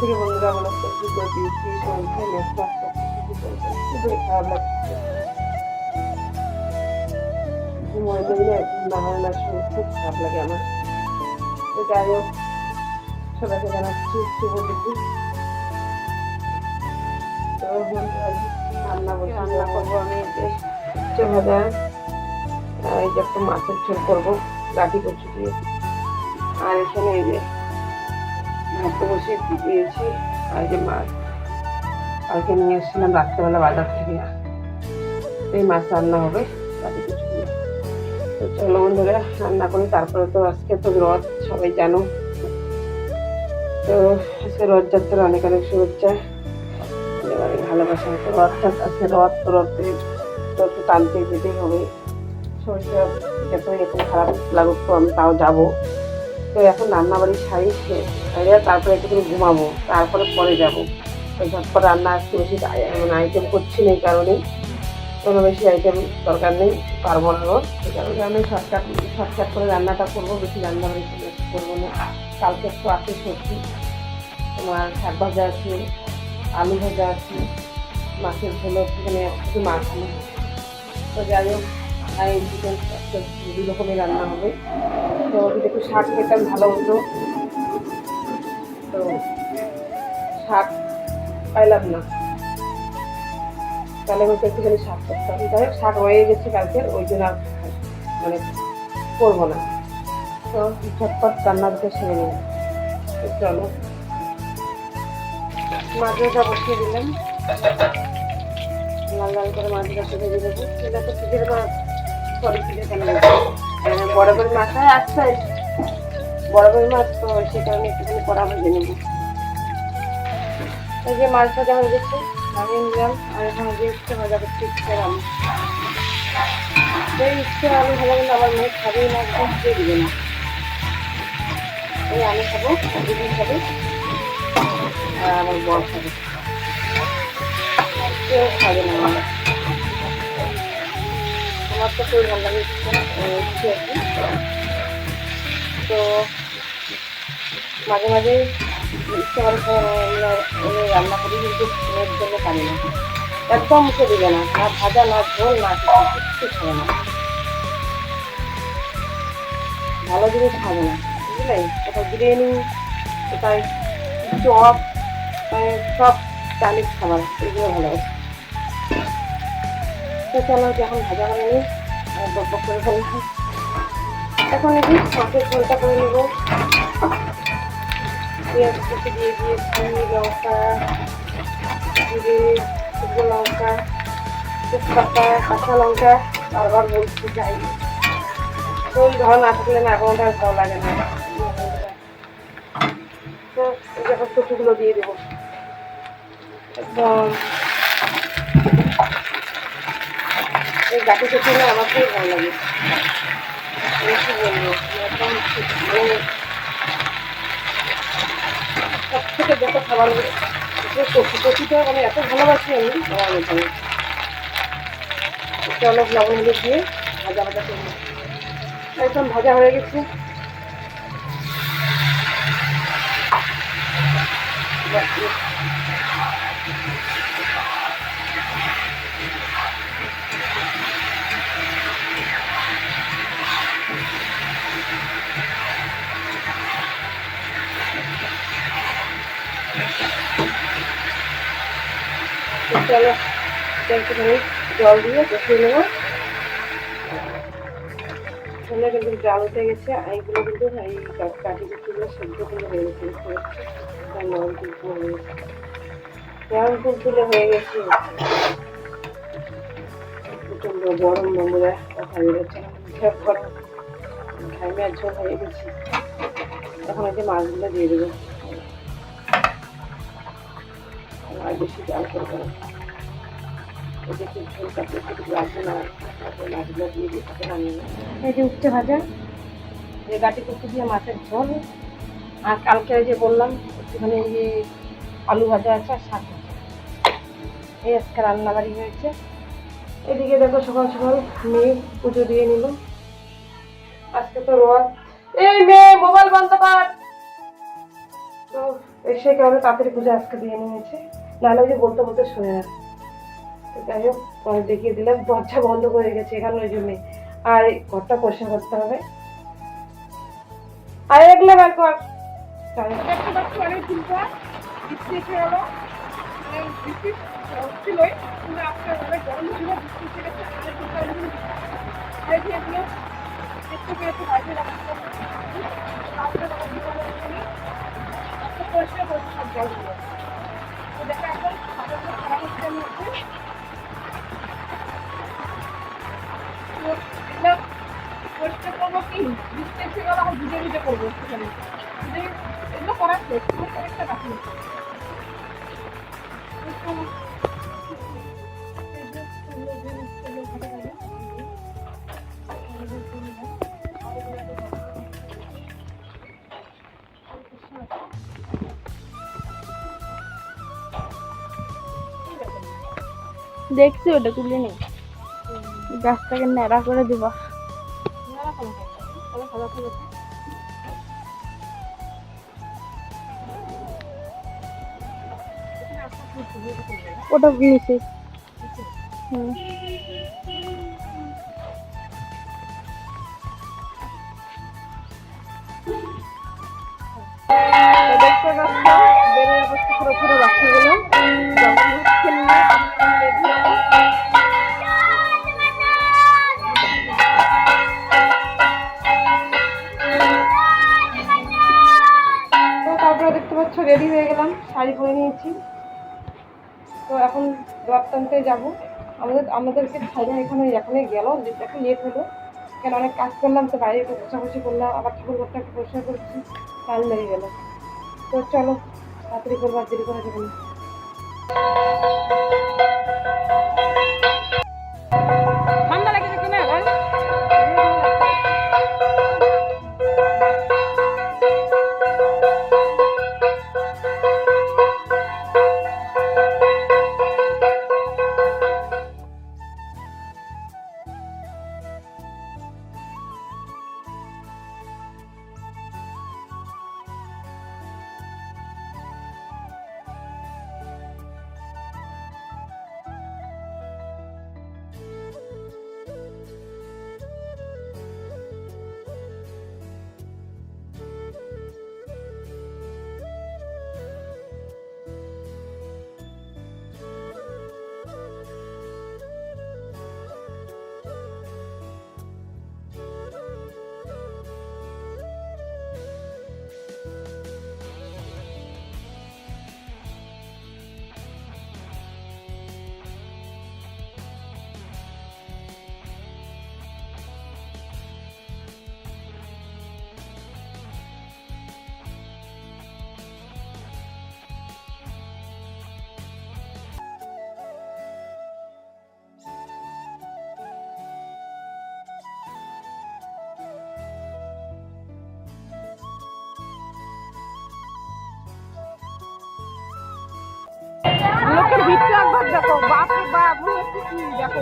থেকে বন্ধুরা মনে হচ্ছে কি করে দিয়েছি চলছে নেট ক্লাস করছে কিছু চলছে খুবই খারাপ লাগছে। ঘুমোয় না শুনে খুব খারাপ লাগে আমার। তো যাই হোক সবাইকে জানাচ্ছি শুভ দুপুর। তো রান্না বসে রান্না করব আমি উচ্ছে ভাজা এই যে একটা মাছের ঝোল করব গাঠি কচু দিয়ে। আর এখানে এই যে ভাত বসে দিয়েছি। এই মাছ কালকে নিয়ে এসেছিলাম রাত্রেবেলা বাজার থেকে। এই মাছ রান্না হবে গাঠি কচু তো চলো বন্ধুরা, রান্না করি, তারপরে তো আজকে তো রথ, সবাই জানো। তো আজকে রথযাত্রার অনেক অনেক শুভেচ্ছা। এবারে ভালোবাসা তো রথটা আজকে রথ তো রথে একটু টানতে যেতেই হবে, শরীরটা যত এরকম খারাপ লাগুক তো আমি তাও যাব। তো এখন রান্নাবাড়ি সারি সারিয়ে তারপরে একটুখানি ঘুমাবো, তারপরে পরে যাব। ঝটপট রান্না আজকে বেশি আই- মানে আইটেম করছি না এই কারণেই। কোনো বেশি আইটেম দরকার নেই, পারব না রোজ। সেই কারণে আমি শর্টকাট শর্টকাট করে রান্নাটা করব, বেশি রান্নাবাড়ি করব না। কালকে একটু আছে সবজি। তোমার শাক ভাজা আছে, আলু ভাজা আছে, মাছের ঝোল সেখানে একটু মাছ নেই তো যাই হোক, আর এই রকমের রান্না হবে। তো একটু শাক খেতাম ভালো হতো। শাক পাইলাম না। তাহলে হয়তো একটুখানি শাক করতাম যাই হোক, শাক হয়ে গেছে কালকের ওই জন্য আর মানে করব না। তো ঝটপট সেরে নিই তো চলো। মাছটা বসিয়ে দিলাম। লাল লাল করে মাছটা দিয়ে দেবো এটা তো মাছ, সরি চিকের কেন? বড় করে মাছ হয় বড় করে মাছ তো সে কারণে একটুখানি কড়া ভেজে নেব। এই যে মাছ ভাজা হয়ে গেছে, নামিয়ে নিলাম। আর এখন যে ইচ্ছে ভাজা করতে ইচ্ছে আলু সেই ইচ্ছে আলু ভাজা কিন্তু আমার মেয়ে খাবেই না, একদম খেয়ে দিবে না। এই আমি খাব দিদি খাবে। আর আমার বর খাবে। কেউ খাবে না আমার। আমার তো খুবই ভালো লাগে ইচ্ছে আর কি তো মাঝে মাঝে রান্না করি কিন্তু মেয়ের জন্য পারি না একদম মুখে দিবে না না ভাজা না ঝোল না কিছু খাবে না ভালো জিনিস খাবে না বুঝলে কোথাও বিরিয়ানি কোথায় চপ সব চাইনিজ খাবার এগুলো ভালোবাসে তো চলো যখন ভাজা করে নিই বক করে ফেললাম এখন একটু মাছের ঝোলটা করে নেব। পেঁয়াজ কুচি দিয়ে দিয়েছি লঙ্কা জিরে শুকনো লঙ্কা, তেজপাতা, কাঁচা লঙ্কা, বারবার বলছি যাই। ওই ধর না থাকলে না এখনটা ভালো লাগে না। তো দেখো কচুগুলো দিয়ে দেবো। একদম। এই গাঠি কচু আমার খুবই ভালো লাগে। কি বলব? একদম সব থেকে যত খাবার কচু কচুটা মানে এত ভালোবাসি আমি আমার মতো একটা অনেক লবণ হলুদ দিয়ে ভাজা ভাজা করে একদম ভাজা হয়ে গেছে Thank দিয়ে- জল দিয়ে বসিয়ে নেব। এখানে কিন্তু জাল উঠে গেছে এইগুলো কিন্তু এই কা- কাঠি কুচিগুলো সেদ্ধ করে হয়ে গেছে নরম তুলতুলে হয়ে গেছে। হয়ে গেছে। প্রচণ্ড গরম, বন্ধুরা, কথা বেরোচ্ছে ঘামে ঝোল হয়ে গেছে। এখন এই যে মাছগুলো দিয়ে দেবো। এই যে উঠতে ভাজা গাটি দিয়ে মাছের আর কালকে যে বললাম আলু ভাজা আছে আর শাক এই আজকে রান্নাবাড়ি হয়েছে। এদিকে দেখো সকাল সকাল মেয়ে পুজো দিয়ে নিল। আজকে তো রথ। এই মেয়ে, মোবাইল বন্ধ কর। তো এসে কারণে তাড়াতাড়ি পুজো আজকে দিয়ে নিয়েছে। নাহলে ওই যে বলতে বলতে শুনে না। যাই হোক, পরে দেখিয়ে দিলাম, দরজা বন্ধ করে গেছে এখানে ওই জন্যে। আর ঘরটা পরিষ্কার করতে হবে। আর এগুলো বার পরিষ্কার করছি সব জলগুলো পরিষ্কার করব কি গেল এখন ভিজে ভিজে করব একটুখানি এগুলো শেষ একটা বাকি দেখছি ওটা তুলে নেই। গাছটাকে ন্যাড়া করে দিবা। ওটা নিচে হুম। যাব। আমাদের, আমাদেরকে ছাইরা এখানে এখানে গেল একটু লেট হলো কেন অনেক কাজ করলাম, তো বাইরে একটু বসাবসি করলাম, আবার ঠাকুর ঘরটা একটু পরিষ্কার করছি কাল লেগে গেল। তো চলো, তাড়াতাড়ি করব আর দেরি করা যাবে ভিড়টা একবার দেখো, বাপ হচ্ছে দেখো,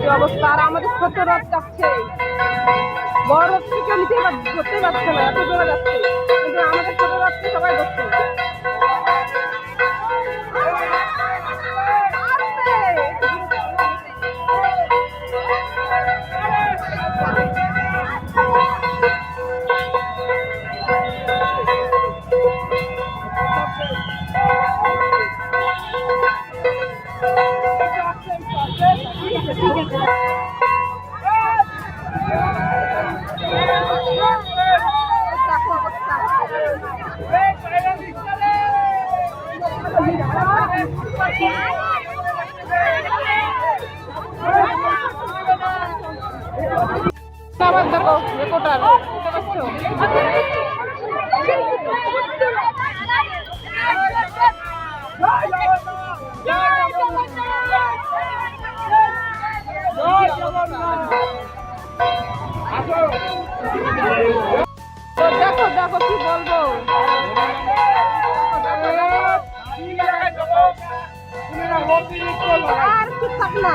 কি আমাদের ছোট রথ যাচ্ছে। বড় রথকে থেকে নিতে ধরতে পারছে না, এত জোরে যাচ্ছে। দেখো দেখো কি বলব। আর কি থাক না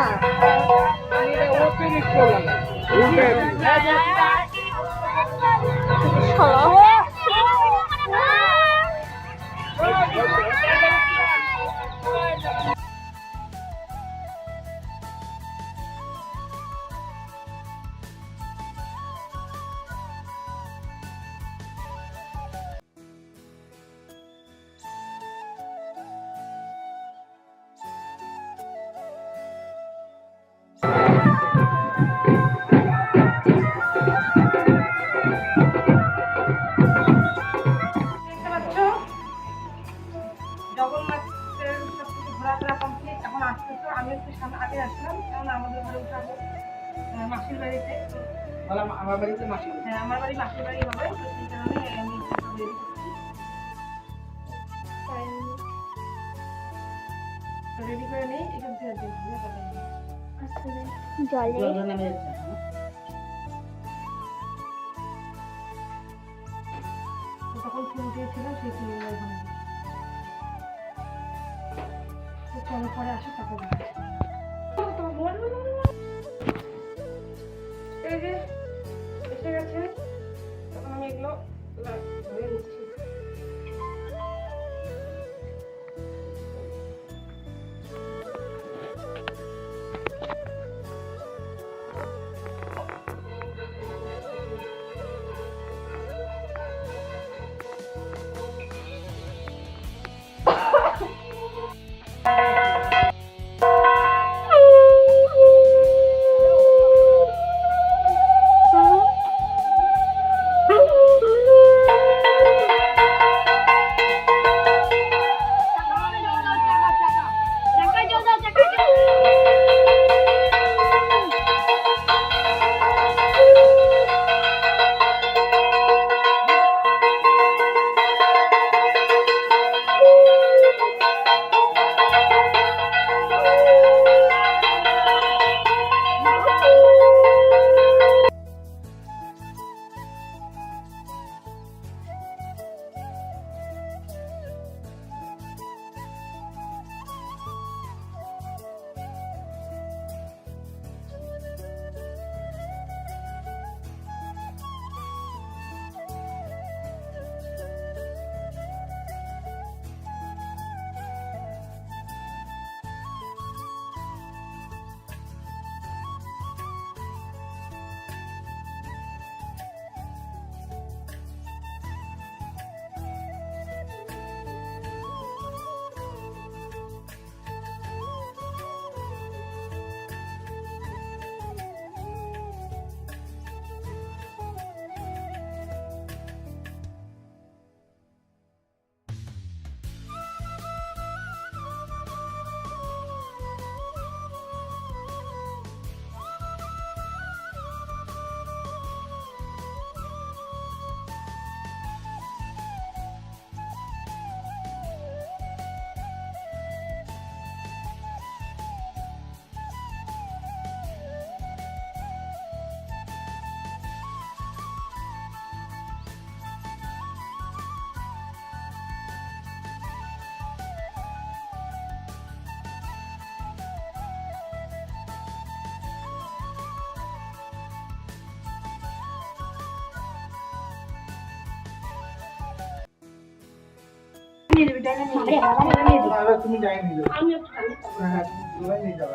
ready করে নিই, এখান থেকে দেখবি, তাহলে জলে। তো তখন ফুল দিয়েছিল সেই ফুলগুলো ওখানে চলো পরে আসো তারপর এই যে এসে গেছে। তখন আমি এগুলো ধরে নিচ্ছি।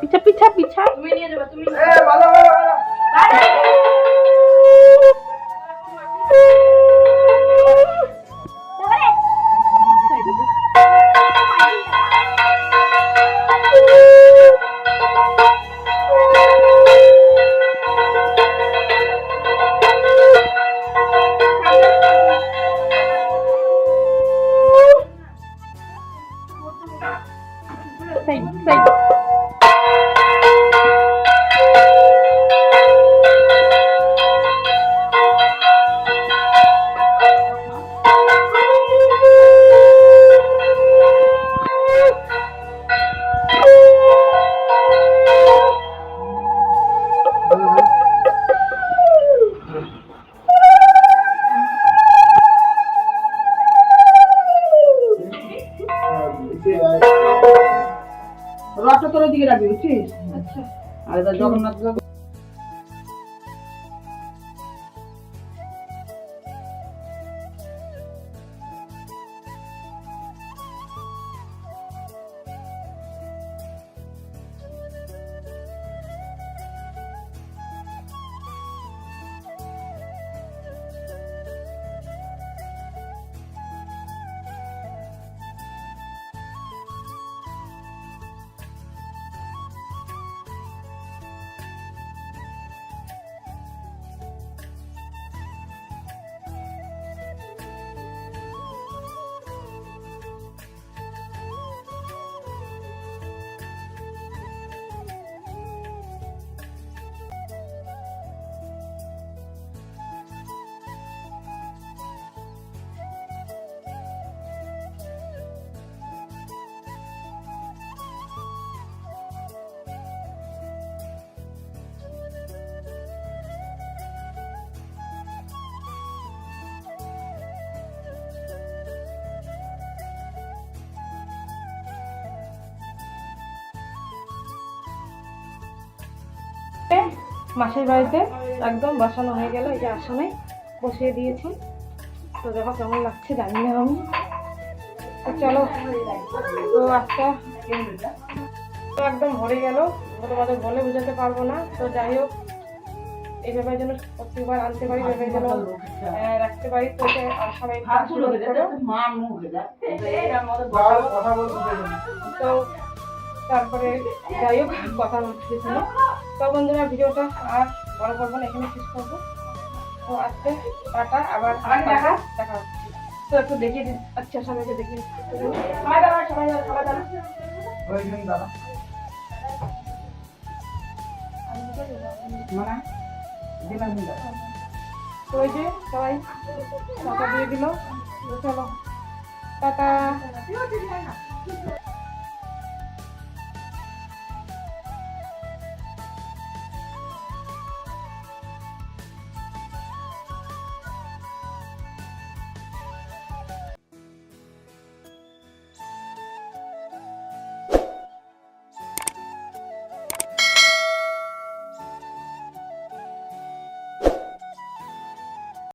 পিঠা পিঠা হ্যাঁ তুমি নিয়ে যাবে। তুমি দিকে রাখবি বুঝছিস? আচ্ছা। আর এবার জগন্নাথ মাসির বাড়িতে একদম বসানো হয়ে গেল এই যে আসনে বসিয়ে দিয়েছি। তো দেখো কেমন লাগছে জানি না আমি। তো চলো তো আজকে তো একদম ভরে গেল তোমাদের বলে বোঝাতে পারব না। তো যাই হোক এইভাবে যেন প্রত্যেকবার আনতে পারি এভাবে যেন রাখতে পারি তো সবাই। তো তারপরে যাই হোক কথা হচ্ছে ছিল তো বন্ধুরা ভিডিওটা আর বড় করব না এখানে শেষ করব। তো আজকে টাটা আবার দেখা দেখা হচ্ছে। তো একটু দেখিয়ে দিন। আচ্ছা সবাইকে দেখিয়ে। সবাই দাঁড়া সবাই দাঁড়া সবাই দাঁড়া। মানে? তো ওই যে সবাই টাকা দিয়ে দিল। চলো। টাটা।